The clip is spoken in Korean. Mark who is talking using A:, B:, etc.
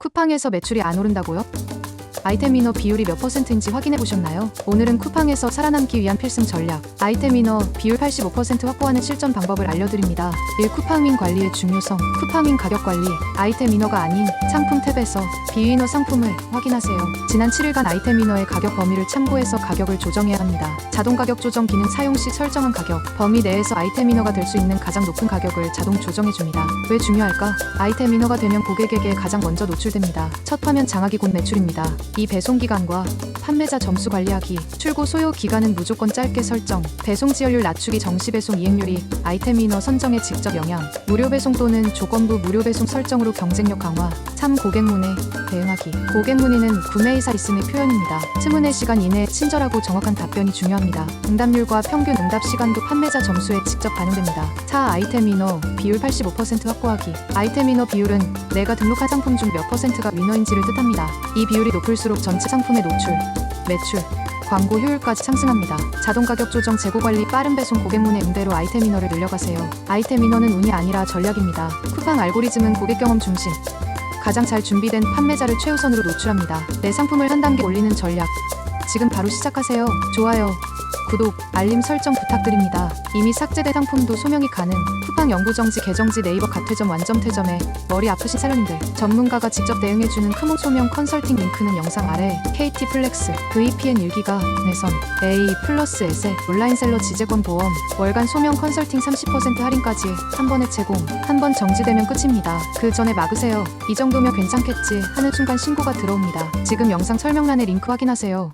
A: 쿠팡에서 매출이 안 오른다고요? 아이템 인어 비율이 몇 퍼센트인지 확인해 보셨나요? 오늘은 쿠팡에서 살아남기 위한 필승 전략 아이템 인어 비율 85% 확보하는 실전 방법을 알려드립니다. 1. 쿠팡인 관리의 중요성 쿠팡인 가격 관리 아이템 인어가 아닌 상품 탭에서 비윈어 상품을 확인하세요. 지난 7일간 아이템 인어의 가격 범위를 참고해서 가격을 조정해야 합니다. 자동 가격 조정 기능 사용 시 설정한 가격 범위 내에서 아이템 인어가 될 수 있는 가장 높은 가격을 자동 조정해 줍니다. 왜 중요할까? 아이템 인어가 되면 고객에게 가장 먼저 노출됩니다. 첫 화면 장악이 곧 매출입니다. 이 배송 기간과 판매자 점수 관리하기, 출고 소요 기간은 무조건 짧게 설정, 배송 지연율 낮추기 정시 배송 이행률이 아이템 인어 선정에 직접 영향, 무료 배송 또는 조건부 무료 배송 설정으로 경쟁력 강화, 참 고객 문의 대응하기. 고객 문의는 구매 의사 있음의 표현입니다. 스문의 시간 이내에 친절하고 정확한 답변이 중요합니다. 응답률과 평균 응답 시간도 판매자 점수에 직접 반영됩니다. 4. 아이템 인어 비율 85% 확보하기. 아이템 인어 비율은 내가 등록한 상품 중 몇 퍼센트가 위너인지를 뜻합니다. 이 비율이 높을수록 전체 상품의 노출, 매출, 광고 효율까지 상승합니다. 자동 가격 조정, 재고 관리, 빠른 배송, 고객 문의 응대로 아이템 인어를 늘려가세요. 아이템 인어는 운이 아니라 전략입니다. 쿠팡 알고리즘은 고객 경험 중심. 가장 잘 준비된 판매자를 최우선으로 노출합니다. 내 상품을 한 단계 올리는 전략. 지금 바로 시작하세요. 좋아요. 구독, 알림 설정 부탁드립니다. 이미 삭제된 상품도 소명이 가능. 쿠팡 영구정지 개정지 네이버 가퇴점 완점퇴점에 머리 아프신 사장님들 전문가가 직접 대응해주는 크모 소명 컨설팅 링크는 영상 아래 KT 플렉스 VPN 1기가 내선 A 플러스 에셋 온라인셀러 지재권 보험 월간 소명 컨설팅 30% 할인까지 한 번에 제공 한 번 정지되면 끝입니다. 그 전에 막으세요. 이 정도면 괜찮겠지 하는 순간 신고가 들어옵니다. 지금 영상 설명란에 링크 확인하세요.